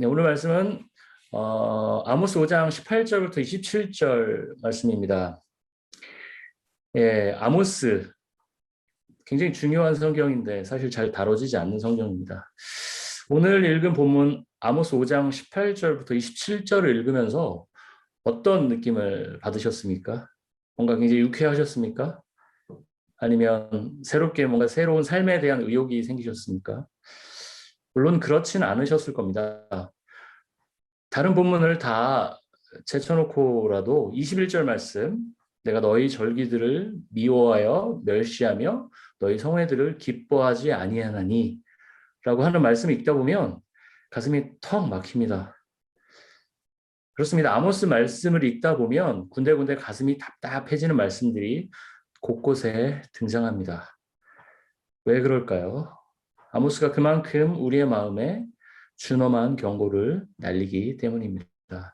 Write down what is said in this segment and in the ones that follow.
네, 오늘 말씀은 어, 아모스 5장 18절부터 27절 말씀입니다. 예, 아모스 굉장히 중요한 성경인데 사실 잘 다뤄지지 않는 성경입니다. 오늘 읽은 본문 아모스 5장 18절부터 27절을 읽으면서 어떤 느낌을 받으셨습니까? 뭔가 굉장히 유쾌하셨습니까? 아니면 새롭게 뭔가 새로운 삶에 대한 의욕이 생기셨습니까? 물론 그렇진 않으셨을 겁니다. 다른 본문을 다 제쳐놓고라도 21절 말씀 내가 너희 절기들을 미워하여 멸시하며 너희 성회들을 기뻐하지 아니하나니 라고 하는 말씀을 읽다 보면 가슴이 턱 막힙니다. 그렇습니다. 아모스 말씀을 읽다 보면 군데군데 가슴이 답답해지는 말씀들이 곳곳에 등장합니다. 왜 그럴까요? 아모스가 그만큼 우리의 마음에 준엄한 경고를 날리기 때문입니다.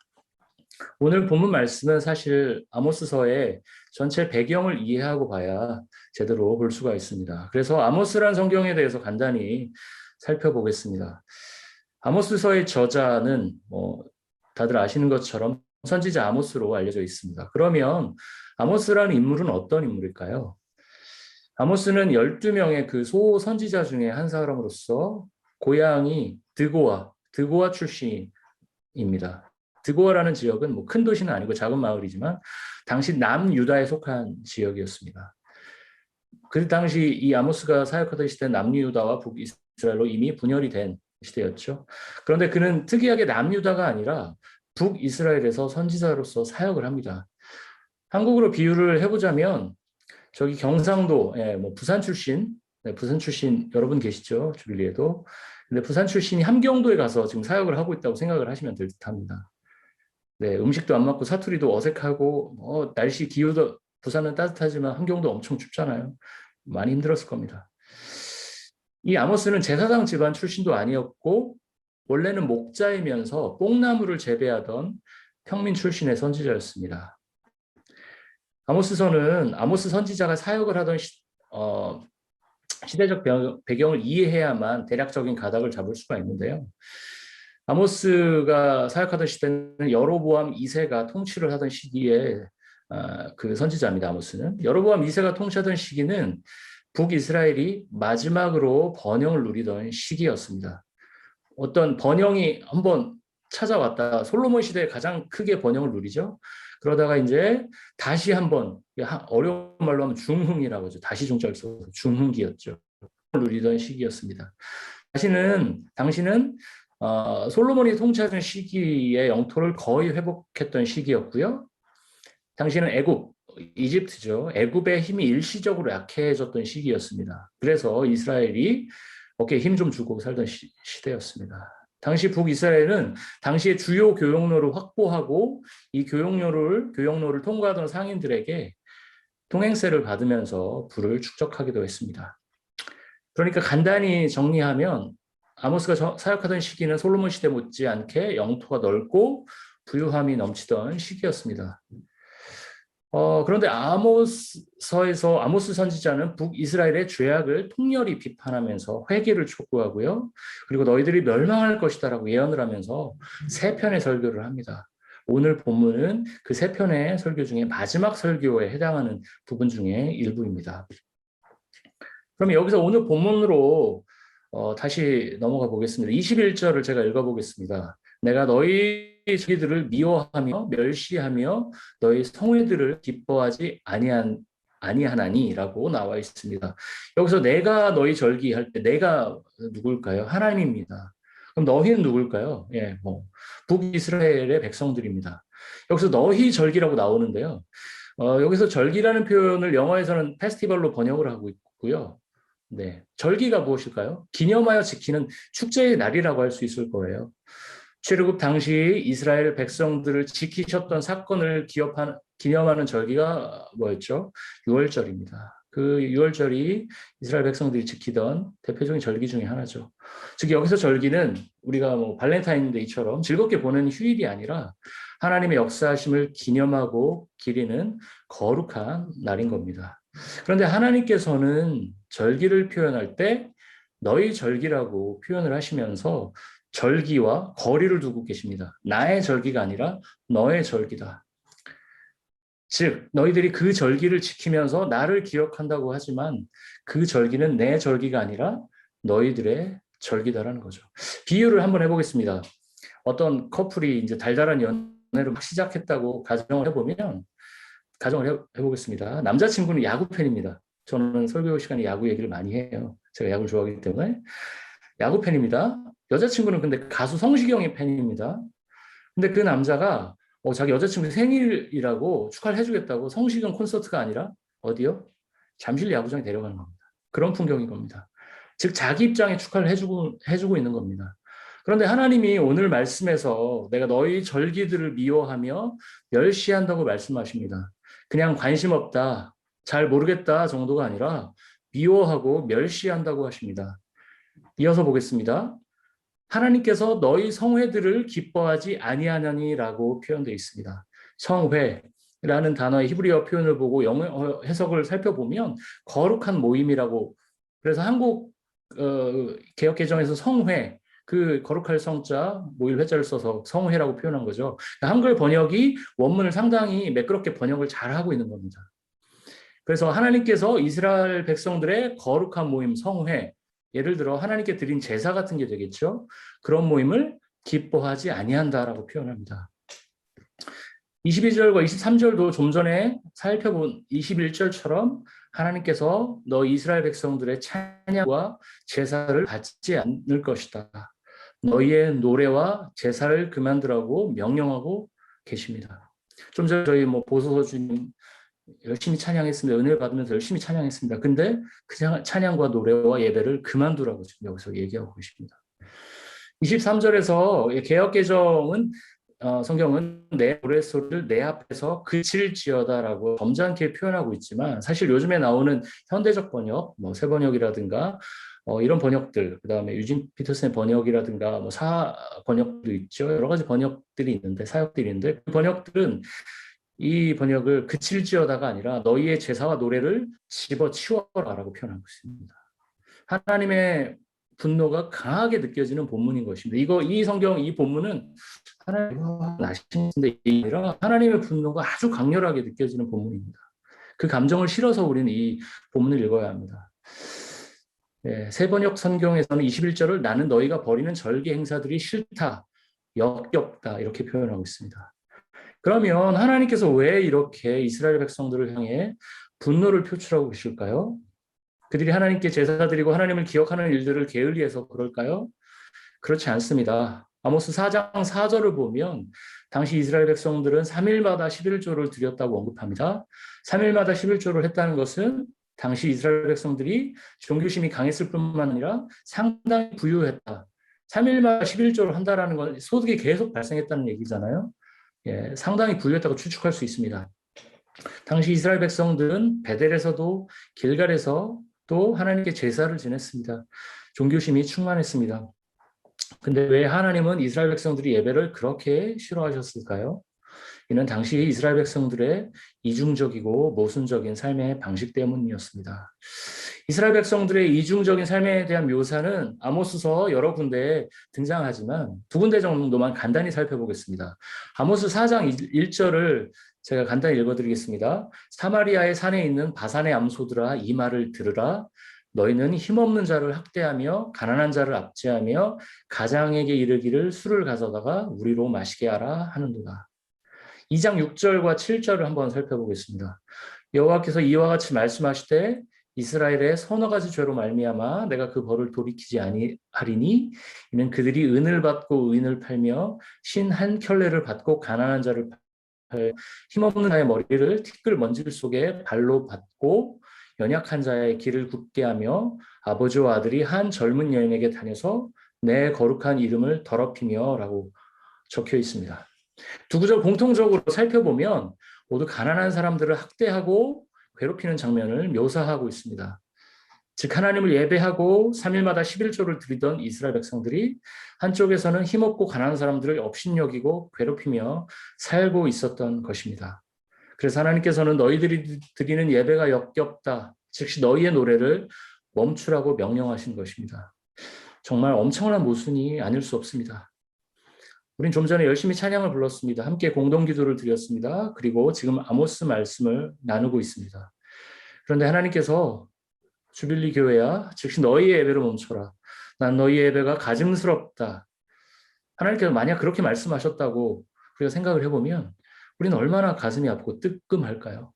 오늘 본문 말씀은 사실 아모스서의 전체 배경을 이해하고 봐야 제대로 볼 수가 있습니다. 그래서 아모스란 성경에 대해서 간단히 살펴보겠습니다. 아모스서의 저자는 뭐 다들 아시는 것처럼 선지자 아모스로 알려져 있습니다. 그러면 아모스라는 인물은 어떤 인물일까요? 아모스는 12명의 그 소 선지자 중에 한 사람으로서 고향이 드고아, 드고아 출신입니다. 드고아라는 지역은 뭐 큰 도시는 아니고 작은 마을이지만 당시 남유다에 속한 지역이었습니다. 그 당시 이 아모스가 사역하던 시대 남유다와 북이스라엘로 이미 분열이 된 시대였죠. 그런데 그는 특이하게 남유다가 아니라 북이스라엘에서 선지자로서 사역을 합니다. 한국으로 비유를 해보자면 저기 경상도, 예, 뭐 부산 출신, 네, 부산 출신 여러분 계시죠? 주빌리에도. 근데 부산 출신이 함경도에 가서 지금 사역을 하고 있다고 생각을 하시면 될 듯합니다. 네, 음식도 안 맞고 사투리도 어색하고 어, 날씨 기후도 부산은 따뜻하지만 함경도 엄청 춥잖아요. 많이 힘들었을 겁니다. 이 아모스는 제사장 집안 출신도 아니었고 원래는 목자이면서 뽕나무를 재배하던 평민 출신의 선지자였습니다. 아모스서는 아모스 선지자가 사역을 하던 시, 어, 시대적 배경을 이해해야만 대략적인 가닥을 잡을 수가 있는데요. 아모스가 사역하던 시대는 여로보암 2세가 통치를 하던 시기에 어, 그 선지자입니다. 아모스는 여로보암 2세가 통치하던 시기는 북이스라엘이 마지막으로 번영을 누리던 시기였습니다. 어떤 번영이 한번 찾아왔다. 솔로몬 시대에 가장 크게 번영을 누리죠. 그러다가 이제 다시 한번 어려운 말로 하면 중흥이라고 하죠. 다시 중자를 써서 중흥기였죠. 누리던 시기였습니다. 다시는 당신은 어, 솔로몬이 통치하던 시기의 영토를 거의 회복했던 시기였고요. 당시는 애굽, 이집트죠. 애굽의 힘이 일시적으로 약해졌던 시기였습니다. 그래서 이스라엘이 어깨에 힘 좀 주고 살던 시, 시대였습니다. 당시 북이스라엘은 당시의 주요 교역로를 확보하고 이 교역로를 교역로를 통과하던 상인들에게 통행세를 받으면서 부를 축적하기도 했습니다. 그러니까 간단히 정리하면 아모스가 사역하던 시기는 솔로몬 시대 못지않게 영토가 넓고 부유함이 넘치던 시기였습니다. 어, 그런데 아모스서에서 아모스 선지자는 북이스라엘의 죄악을 통렬히 비판하면서 회개를 촉구하고요. 그리고 너희들이 멸망할 것이다라고 예언을 하면서 세 편의 설교를 합니다. 오늘 본문은 그 세 편의 설교 중에 마지막 설교에 해당하는 부분 중에 일부입니다. 그럼 여기서 오늘 본문으로 어, 다시 넘어가 보겠습니다. 21절을 제가 읽어보겠습니다. 내가 너희 저희들을 미워하며 멸시하며 너희 성회들을 기뻐하지 아니한 아니하나니라고 나와 있습니다. 여기서 내가 너희 절기할 때 내가 누굴까요? 하나님입니다. 그럼 너희는 누굴까요? 예, 뭐 북이스라엘의 백성들입니다. 여기서 너희 절기라고 나오는데요. 어, 여기서 절기라는 표현을 영어에서는 페스티벌로 번역을 하고 있고요. 네, 절기가 무엇일까요? 기념하여 지키는 축제의 날이라고 할 수 있을 거예요. 출애굽 당시 이스라엘 백성들을 지키셨던 사건을 기업한, 기념하는 절기가 뭐였죠? 6월절입니다. 그 6월절이 이스라엘 백성들이 지키던 대표적인 절기 중의 하나죠. 즉 여기서 절기는 우리가 뭐 발렌타인데이처럼 즐겁게 보는 휴일이 아니라 하나님의 역사하심을 기념하고 기리는 거룩한 날인 겁니다. 그런데 하나님께서는 절기를 표현할 때 너희 절기라고 표현을 하시면서 절기와 거리를 두고 계십니다. 나의 절기가 아니라 너의 절기다. 즉 너희들이 그 절기를 지키면서 나를 기억한다고 하지만 그 절기는 내 절기가 아니라 너희들의 절기다라는 거죠. 비유를 한번 해보겠습니다. 어떤 커플이 이제 달달한 연애를 막 시작했다고 가정을 해보면 가정을 해, 해보겠습니다. 남자친구는 야구 팬입니다. 저는 설교 시간에 야구 얘기를 많이 해요. 제가 야구를 좋아하기 때문에 야구 팬입니다. 여자친구는 근데 가수 성시경의 팬입니다. 근데 그 남자가 어, 자기 여자친구 생일이라고 축하를 해주겠다고 성시경 콘서트가 아니라 어디요? 잠실 야구장에 데려가는 겁니다. 그런 풍경인 겁니다. 즉 자기 입장에 축하를 해주고 해주고 있는 겁니다. 그런데 하나님이 오늘 말씀에서 내가 너희 절기들을 미워하며 멸시한다고 말씀하십니다. 그냥 관심 없다, 잘 모르겠다 정도가 아니라 미워하고 멸시한다고 하십니다. 이어서 보겠습니다. 하나님께서 너희 성회들을 기뻐하지 아니하느니라고 표현되어 있습니다. 성회라는 단어의 히브리어 표현을 보고 영어 해석을 살펴보면 거룩한 모임이라고 그래서 한국 어, 개혁 개정에서 성회 그 거룩할 성자 모일 회자를 써서 성회라고 표현한 거죠. 한글 번역이 원문을 상당히 매끄럽게 번역을 잘 하고 있는 겁니다. 그래서 하나님께서 이스라엘 백성들의 거룩한 모임 성회 예를 들어 하나님께 드린 제사 같은 게 되겠죠. 그런 모임을 기뻐하지 아니한다라고 표현합니다. 22절과 23절도 좀 전에 살펴본 21절처럼 하나님께서 너 이스라엘 백성들의 찬양과 제사를 받지 않을 것이다. 너희의 노래와 제사를 그만두라고 명령하고 계십니다. 좀 전에 저희 뭐 보소서 주님 열심히 찬양했습니다. 은혜를 받으면서 열심히 찬양했습니다. 근데 그냥 찬양과 노래와 예배를 그만두라고 지금 여기서 얘기하고 계십니다. 23절에서 개혁 개정은 어, 성경은 내 노래소리를 내 앞에서 그칠지어다라고 점잖게 표현하고 있지만 사실 요즘에 나오는 현대적 번역, 뭐 새번역이라든가 어, 이런 번역들, 그 다음에 유진 피터슨의 번역이라든가 뭐 사 번역도 있죠. 여러 가지 번역들이 있는데 사역들이 있는데 그 번역들은 이 번역을 그칠지어다가 아니라 너희의 제사와 노래를 집어치워라라고 표현하고 있습니다. 하나님의 분노가 강하게 느껴지는 본문인 것입니다. 이거 이 성경 이 본문은 하나님 나신데 아니라 하나님의 분노가 아주 강렬하게 느껴지는 본문입니다. 그 감정을 실어서 우리는 이 본문을 읽어야 합니다. 네, 세번역 성경에서는 21절을 나는 너희가 벌이는 절개 행사들이 싫다, 역겹다 이렇게 표현하고 있습니다. 그러면 하나님께서 왜 이렇게 이스라엘 백성들을 향해 분노를 표출하고 계실까요? 그들이 하나님께 제사 드리고 하나님을 기억하는 일들을 게을리해서 그럴까요? 그렇지 않습니다. 아모스 4장 4절을 보면 당시 이스라엘 백성들은 3일마다 11조를 드렸다고 언급합니다. 3일마다 11조를 했다는 것은 당시 이스라엘 백성들이 종교심이 강했을 뿐만 아니라 상당히 부유했다. 3일마다 11조를 한다라는 건 소득이 계속 발생했다는 얘기잖아요. 예, 상당히 부유했다고 추측할 수 있습니다. 당시 이스라엘 백성들은 베델에서도 길갈에서 또 하나님께 제사를 지냈습니다. 종교심이 충만했습니다. 근데 왜 하나님은 이스라엘 백성들이 예배를 그렇게 싫어하셨을까요? 이는 당시 이스라엘 백성들의 이중적이고 모순적인 삶의 방식 때문이었습니다. 이스라엘 백성들의 이중적인 삶에 대한 묘사는 아모스서 여러 군데에 등장하지만 두 군데 정도만 간단히 살펴보겠습니다. 아모스 4장 1절을 제가 간단히 읽어드리겠습니다. 사마리아의 산에 있는 바산의 암소들아 이 말을 들으라. 너희는 힘없는 자를 학대하며 가난한 자를 압제하며 가장에게 이르기를 술을 가져다가 우리로 마시게 하라 하는도다. 2장 6절과 7절을 한번 살펴보겠습니다. 여호와께서 이와 같이 말씀하시되 이스라엘의 서너 가지 죄로 말미암아 내가 그 벌을 돌이키지 아니하리니 이는 그들이 은을 받고 의인을 팔며 신 한 켤레를 받고 가난한 자를 팔 힘없는 자의 머리를 티끌 먼지 속에 발로 받고 연약한 자의 길을 굳게 하며 아버지와 아들이 한 젊은 여인에게 다녀서 내 거룩한 이름을 더럽히며라고 적혀 있습니다. 두 구절 공통적으로 살펴보면 모두 가난한 사람들을 학대하고 괴롭히는 장면을 묘사하고 있습니다. 즉 하나님을 예배하고 3일마다 11조를 드리던 이스라엘 백성들이 한쪽에서는 힘없고 가난한 사람들을 업신여기고 괴롭히며 살고 있었던 것입니다. 그래서 하나님께서는 너희들이 드리는 예배가 역겹다. 즉시 너희의 노래를 멈추라고 명령하신 것입니다. 정말 엄청난 모순이 아닐 수 없습니다. 우린 좀 전에 열심히 찬양을 불렀습니다. 함께 공동 기도를 드렸습니다. 그리고 지금 아모스 말씀을 나누고 있습니다. 그런데 하나님께서 주빌리 교회야, 즉시 너희의 예배를 멈춰라. 난 너희의 예배가 가증스럽다. 하나님께서 만약 그렇게 말씀하셨다고 우리가 생각을 해보면 우리는 얼마나 가슴이 아프고 뜨끔할까요?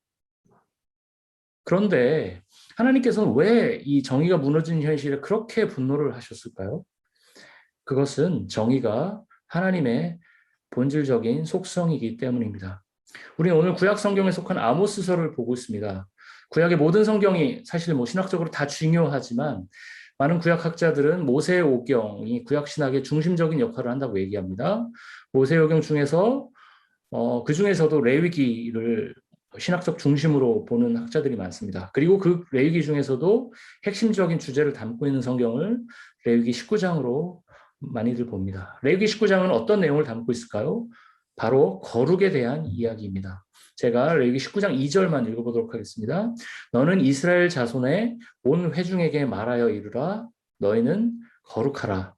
그런데 하나님께서는 왜 이 정의가 무너진 현실에 그렇게 분노를 하셨을까요? 그것은 정의가 하나님의 본질적인 속성이기 때문입니다. 우리는 오늘 구약 성경에 속한 아모스서를 보고 있습니다. 구약의 모든 성경이 사실 뭐 신학적으로 다 중요하지만 많은 구약학자들은 모세의 오경이 구약 신학의 중심적인 역할을 한다고 얘기합니다. 모세의 오경 중에서 어, 그 중에서도 레위기를 신학적 중심으로 보는 학자들이 많습니다. 그리고 그 레위기 중에서도 핵심적인 주제를 담고 있는 성경을 레위기 19장으로 많이들 봅니다. 레위기 19장은 어떤 내용을 담고 있을까요? 바로 거룩에 대한 이야기입니다. 제가 레위기 19장 2절만 읽어보도록 하겠습니다. 너는 이스라엘 자손의 온 회중에게 말하여 이르라 너희는 거룩하라.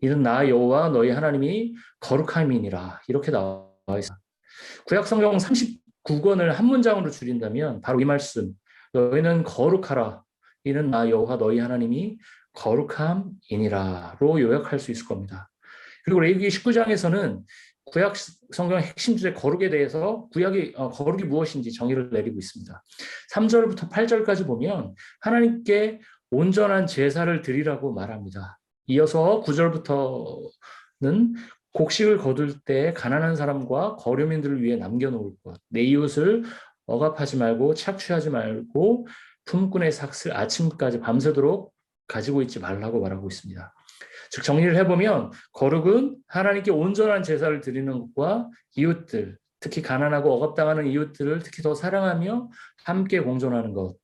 이는 나 여호와 너희 하나님이 거룩함이니라. 이렇게 나와 있습니다. 구약 성경 39권을 한 문장으로 줄인다면 바로 이 말씀. 너희는 거룩하라. 이는 나 여호와 너희 하나님이 거룩함이니라로 요약할 수 있을 겁니다. 그리고 레위기 19장에서는 구약 성경 핵심 주제 거룩에 대해서 구약이 어, 거룩이 무엇인지 정의를 내리고 있습니다. 3절부터 8절까지 보면 하나님께 온전한 제사를 드리라고 말합니다. 이어서 9절부터는 곡식을 거둘 때 가난한 사람과 거류민들을 위해 남겨놓을 것, 내 이웃을 억압하지 말고 착취하지 말고 품꾼의 삭슬 아침까지 밤새도록 가지고 있지 말라고 말하고 있습니다. 즉 정리를 해보면 거룩은 하나님께 온전한 제사를 드리는 것과 이웃들, 특히 가난하고 억압당하는 이웃들을 특히 더 사랑하며 함께 공존하는 것,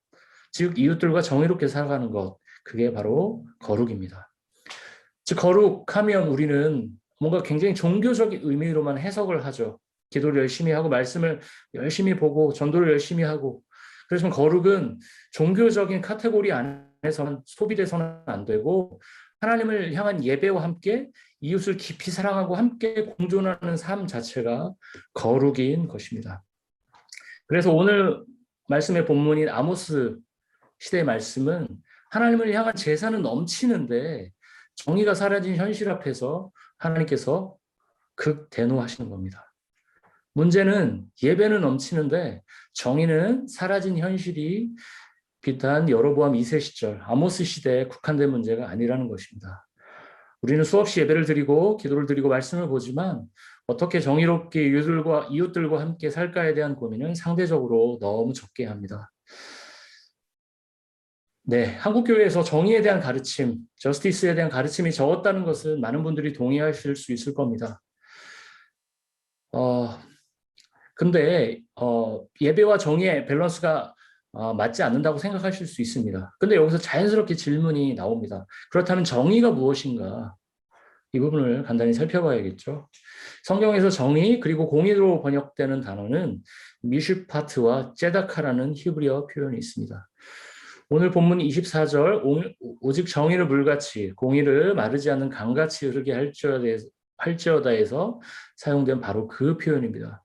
즉 이웃들과 정의롭게 살아가는 것, 그게 바로 거룩입니다. 즉 거룩하면 우리는 뭔가 굉장히 종교적인 의미로만 해석을 하죠. 기도를 열심히 하고 말씀을 열심히 보고 전도를 열심히 하고 그래서 거룩은 종교적인 카테고리 안에 서는 소비돼서는 안 되고 하나님을 향한 예배와 함께 이웃을 깊이 사랑하고 함께 공존하는 삶 자체가 거룩인 것입니다. 그래서 오늘 말씀의 본문인 아모스 시대의 말씀은 하나님을 향한 제사는 넘치는데 정의가 사라진 현실 앞에서 하나님께서 극대노하시는 겁니다. 문제는 예배는 넘치는데 정의는 사라진 현실이 비단 여로보암 2세 시절 아모스 시대에 국한된 문제가 아니라는 것입니다. 우리는 수없이 예배를 드리고 기도를 드리고 말씀을 보지만 어떻게 정의롭게 이웃들과 이웃들과 함께 살까에 대한 고민은 상대적으로 너무 적게 합니다. 네, 한국 교회에서 정의에 대한 가르침, 저스티스에 대한 가르침이 적었다는 것은 많은 분들이 동의하실 수 있을 겁니다. 어, 근데 어, 예배와 정의의 밸런스가 어, 맞지 않는다고 생각하실 수 있습니다. 근데 여기서 자연스럽게 질문이 나옵니다. 그렇다면 정의가 무엇인가? 이 부분을 간단히 살펴봐야겠죠. 성경에서 정의 그리고 공의로 번역되는 단어는 미슈파트와 제다카라는 히브리어 표현이 있습니다. 오늘 본문 24절 오직 정의를 물같이 공의를 마르지 않는 강같이 흐르게 할지어다에서 사용된 바로 그 표현입니다.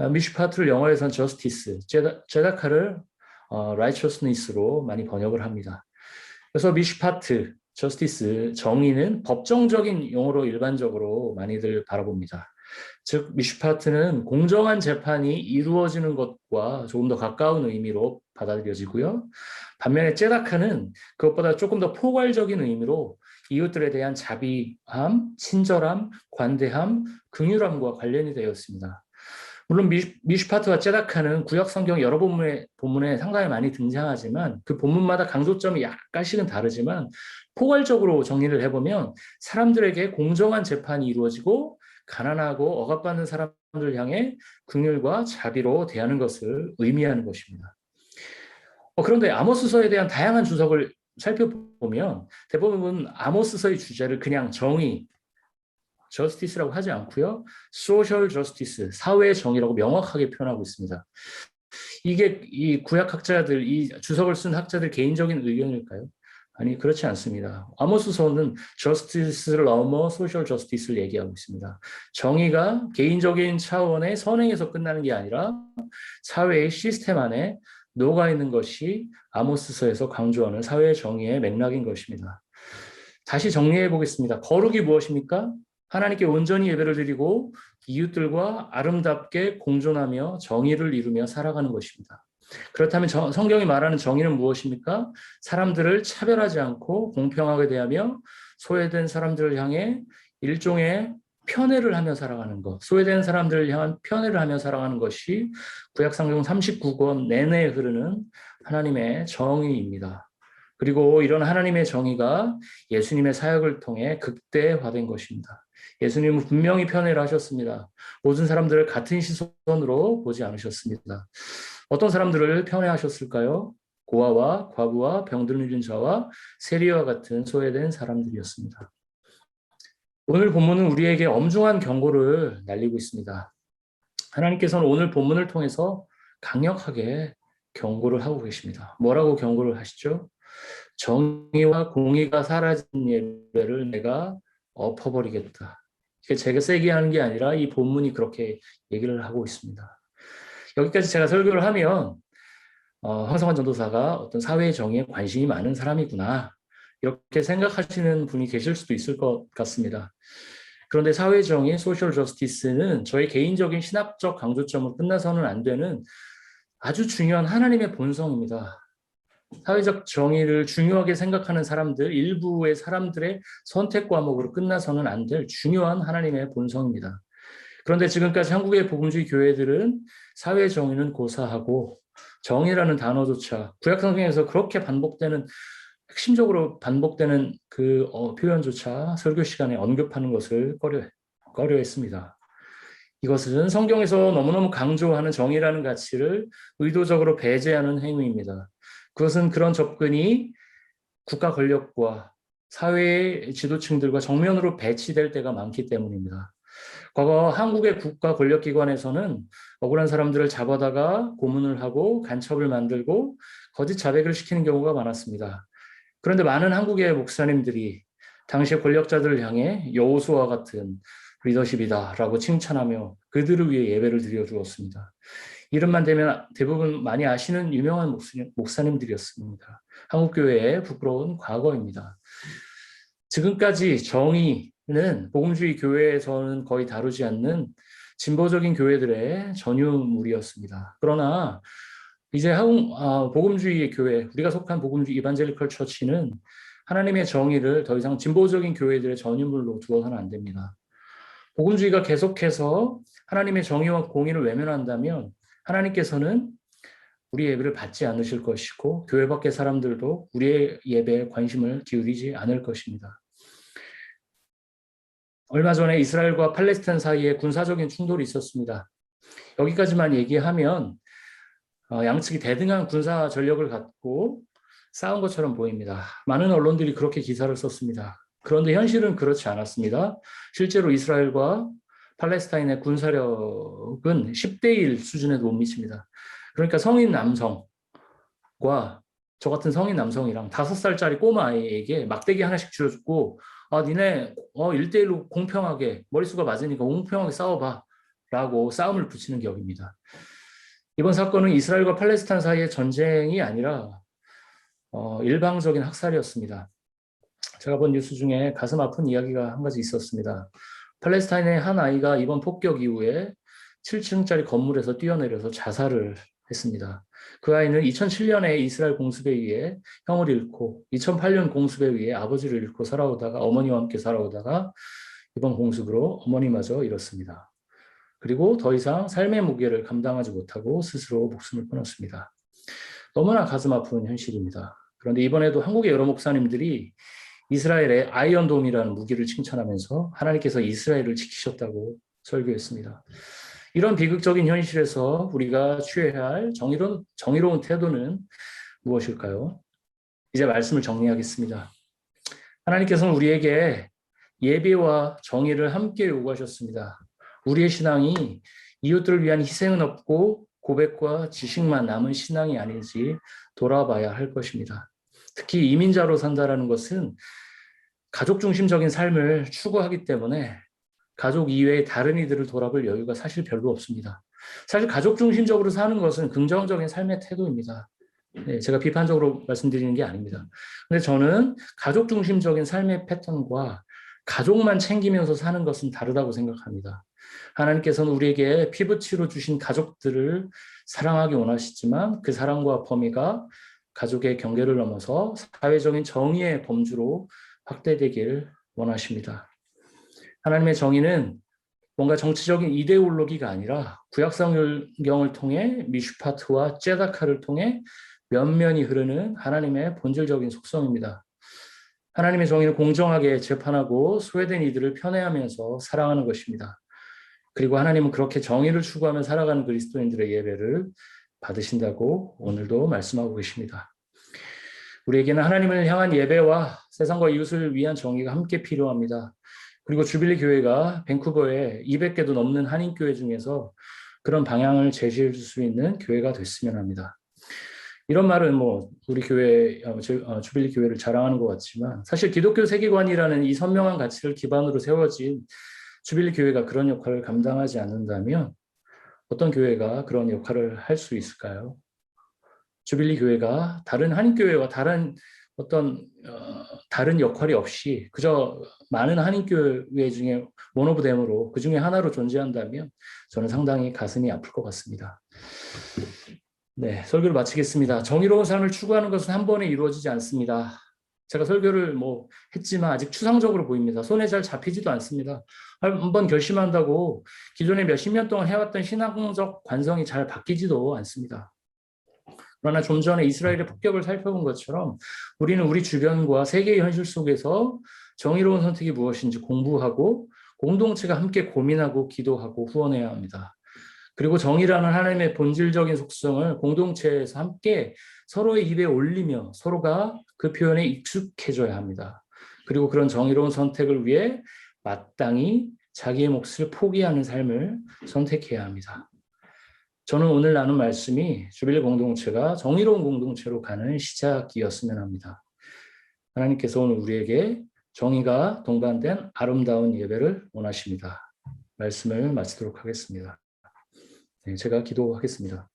아, 미슈파트를 영어에선 justice, 제다, 카를 어, 많이 번역을 합니다. 그래서 미슈파트, justice, 정의는 법정적인 용어로 일반적으로 많이들 바라봅니다. 즉 미슈파트는 공정한 재판이 이루어지는 것과 조금 더 가까운 의미로 받아들여지고요. 반면에 제다카는 그것보다 조금 더 포괄적인 의미로 이웃들에 대한 자비함, 친절함, 관대함, 긍휼함과 관련이 되었습니다. 물론 미슈파트와 제다카는 구약 성경 여러 본문에, 본문에 상당히 많이 등장하지만 그 본문마다 강조점이 약간씩은 다르지만 포괄적으로 정리를 해보면 사람들에게 공정한 재판이 이루어지고 가난하고 억압받는 사람들 향해 긍휼과 자비로 대하는 것을 의미하는 것입니다. 어, 그런데 아모스서에 대한 다양한 주석을 살펴보면 대부분 아모스서의 주제를 그냥 정의, 저스티스라고 하지 않고요. 소셜 저스티스, 사회 정의라고 명확하게 표현하고 있습니다. 이게 이 구약 학자들, 이 주석을 쓴 학자들 개인적인 의견일까요? 아니 그렇지 않습니다. 아모스서는 저스티스를 넘어 소셜 저스티스를 얘기하고 있습니다. 정의가 개인적인 차원의 선행에서 끝나는 게 아니라 사회의 시스템 안에 녹아 있는 것이 아모스서에서 강조하는 사회 정의의 맥락인 것입니다. 다시 정리해 보겠습니다. 거룩이 무엇입니까? 하나님께 온전히 예배를 드리고 이웃들과 아름답게 공존하며 정의를 이루며 살아가는 것입니다. 그렇다면 정, 성경이 말하는 정의는 무엇입니까? 사람들을 차별하지 않고 공평하게 대하며 소외된 사람들을 향해 일종의 편애를 하며 살아가는 것, 소외된 사람들을 향한 편애를 하며 살아가는 것이 구약성경 39권 내내에 흐르는 하나님의 정의입니다. 그리고 이런 하나님의 정의가 예수님의 사역을 통해 극대화된 것입니다. 예수님은 분명히 편애를 하셨습니다. 모든 사람들을 같은 시선으로 보지 않으셨습니다. 어떤 사람들을 편애하셨을까요? 고아와 과부와 병들 누린 자와 세리와 같은 소외된 사람들이었습니다. 오늘 본문은 우리에게 엄중한 경고를 날리고 있습니다. 하나님께서는 오늘 본문을 통해서 강력하게 경고를 하고 계십니다. 뭐라고 경고를 하시죠? 정의와 공의가 사라진 예배를 내가 엎어버리겠다. 제가 세게 하는 게 아니라 이 본문이 그렇게 얘기를 하고 있습니다. 여기까지 제가 설교를 하면 어, 황성환 전도사가 어떤 사회 정의에 관심이 많은 사람이구나 이렇게 생각하시는 분이 계실 수도 있을 것 같습니다. 그런데 사회 정의, 소셜 저스티스는 저희 개인적인 신학적 강조점으로 끝나서는 안 되는 아주 중요한 하나님의 본성입니다. 사회적 정의를 중요하게 생각하는 사람들, 일부의 사람들의 선택 과목으로 끝나서는 안 될 중요한 하나님의 본성입니다. 그런데 지금까지 한국의 복음주의 교회들은 사회 정의는 고사하고 정의라는 단어조차 구약 성경에서 그렇게 반복되는 핵심적으로 반복되는 그 어, 표현조차 설교 시간에 언급하는 것을 꺼려 꺼려 했습니다. 이것은 성경에서 너무너무 강조하는 정의라는 가치를 의도적으로 배제하는 행위입니다. 그것은 그런 접근이 국가 권력과 사회의 지도층들과 정면으로 배치될 때가 많기 때문입니다. 과거 한국의 국가 권력기관에서는 억울한 사람들을 잡아다가 고문을 하고 간첩을 만들고 거짓 자백을 시키는 경우가 많았습니다. 그런데 많은 한국의 목사님들이 당시의 권력자들을 향해 여호수와 같은 리더십이다라고 칭찬하며 그들을 위해 예배를 드려 주었습니다. 이름만 되면 대부분 많이 아시는 유명한 목사님 들이었습니다. 한국교회의 부끄러운 과거입니다. 지금까지 정의는 복음주의 교회에서는 거의 다루지 않는 진보적인 교회들의 전유물이었습니다. 그러나 이제 한국 아, 복음주의의 교회, 우리가 속한 복음주의 이반젤리컬 처치는 하나님의 정의를 더 이상 진보적인 교회들의 전유물로 두어서는 안 됩니다. 복음주의가 계속해서 하나님의 정의와 공의를 외면한다면 하나님께서는 우리 예배를 받지 않으실 것이고 교회 밖의 사람들도 우리의 예배에 관심을 기울이지 않을 것입니다. 얼마 전에 이스라엘과 팔레스타인 사이에 군사적인 충돌이 있었습니다. 여기까지만 얘기하면 어, 양측이 대등한 군사 전력을 갖고 싸운 것처럼 보입니다. 많은 언론들이 그렇게 기사를 썼습니다. 그런데 현실은 그렇지 않았습니다. 실제로 이스라엘과 팔레스타인의 군사력은 10대 1 수준에도 못 미칩니다. 그러니까 성인 남성과 저 같은 성인 남성이랑 다섯 살짜리 꼬마 아이에게 막대기 하나씩 쥐어주고 아 니네 어 1대1로 공평하게 머릿수가 맞으니까 공평하게 싸워봐 라고 싸움을 붙이는 격입니다. 이번 사건은 이스라엘과 팔레스타인 사이의 전쟁이 아니라 어, 일방적인 학살이었습니다. 제가 본 뉴스 중에 가슴 아픈 이야기가 한 가지 있었습니다. 팔레스타인의 한 아이가 이번 폭격 이후에 7층짜리 건물에서 뛰어내려서 자살을 했습니다. 그 아이는 2007년에 이스라엘 공습에 의해 형을 잃고 2008년 공습에 의해 아버지를 잃고 살아오다가 어머니와 함께 살아오다가 이번 공습으로 어머니마저 잃었습니다. 그리고 더 이상 삶의 무게를 감당하지 못하고 스스로 목숨을 끊었습니다. 너무나 가슴 아픈 현실입니다. 그런데 이번에도 한국의 여러 목사님들이 이스라엘의 아이언돔이라는 무기를 칭찬하면서 하나님께서 이스라엘을 지키셨다고 설교했습니다. 이런 비극적인 현실에서 우리가 취해야 할 정의로운, 정의로운 태도는 무엇일까요? 이제 말씀을 정리하겠습니다. 하나님께서는 우리에게 예배와 정의를 함께 요구하셨습니다. 우리의 신앙이 이웃들을 위한 희생은 없고 고백과 지식만 남은 신앙이 아닌지 돌아봐야 할 것입니다. 특히 이민자로 산다라는 것은 가족 중심적인 삶을 추구하기 때문에 가족 이외의 다른 이들을 돌아볼 여유가 사실 별로 없습니다. 사실 가족 중심적으로 사는 것은 긍정적인 삶의 태도입니다. 네, 제가 비판적으로 말씀드리는 게 아닙니다. 근데 저는 가족 중심적인 삶의 패턴과 가족만 챙기면서 사는 것은 다르다고 생각합니다. 하나님께서는 우리에게 피부치로 주신 가족들을 사랑하기 원하시지만 그 사랑과 범위가 가족의 경계를 넘어서 사회적인 정의의 범주로 확대되길 원하십니다. 하나님의 정의는 뭔가 정치적인 이데올로기가 아니라 구약성경을 통해 미슈파트와 제다카를 통해 면면이 흐르는 하나님의 본질적인 속성입니다. 하나님의 정의는 공정하게 재판하고 소외된 이들을 편애하면서 사랑하는 것입니다. 그리고 하나님은 그렇게 정의를 추구하며 살아가는 그리스도인들의 예배를 받으신다고 오늘도 말씀하고 계십니다. 우리에게는 하나님을 향한 예배와 세상과 이웃을 위한 정의가 함께 필요합니다. 그리고 주빌리 교회가 밴쿠버에 200개도 넘는 한인 교회 중에서 그런 방향을 제시해 줄 수 있는 교회가 됐으면 합니다. 이런 말은 뭐 우리 교회 어, 어, 주빌리 교회를 자랑하는 것 같지만 사실 기독교 세계관이라는 이 선명한 가치를 기반으로 세워진 주빌리 교회가 그런 역할을 감당하지 않는다면 어떤 교회가 그런 역할을 할 수 있을까요? 주빌리 교회가 다른 한인 교회와 다른 어떤 어, 다른 역할이 없이 그저 많은 한인 교회 중에 모노브댐으로 그 중에 하나로 존재한다면 저는 상당히 가슴이 아플 것 같습니다. 네, 설교를 마치겠습니다. 정의로운 삶을 추구하는 것은 한 번에 이루어지지 않습니다. 제가 설교를 뭐 했지만 아직 추상적으로 보입니다. 손에 잘 잡히지도 않습니다. 한 번 결심한다고 기존에 몇십 년 동안 해왔던 신앙적 관성이 잘 바뀌지도 않습니다. 그러나 좀 전에 이스라엘의 폭격을 살펴본 것처럼 우리는 우리 주변과 세계의 현실 속에서 정의로운 선택이 무엇인지 공부하고 공동체가 함께 고민하고 기도하고 후원해야 합니다. 그리고 정의라는 하나님의 본질적인 속성을 공동체에서 함께 서로의 입에 올리며 서로가 그 표현에 익숙해져야 합니다. 그리고 그런 정의로운 선택을 위해 마땅히 자기의 몫을 포기하는 삶을 선택해야 합니다. 저는 오늘 나눈 말씀이 주빌 공동체가 정의로운 공동체로 가는 시작이었으면 합니다. 하나님께서 오늘 우리에게 정의가 동반된 아름다운 예배를 원하십니다. 말씀을 마치도록 하겠습니다. 네, 제가 기도하겠습니다.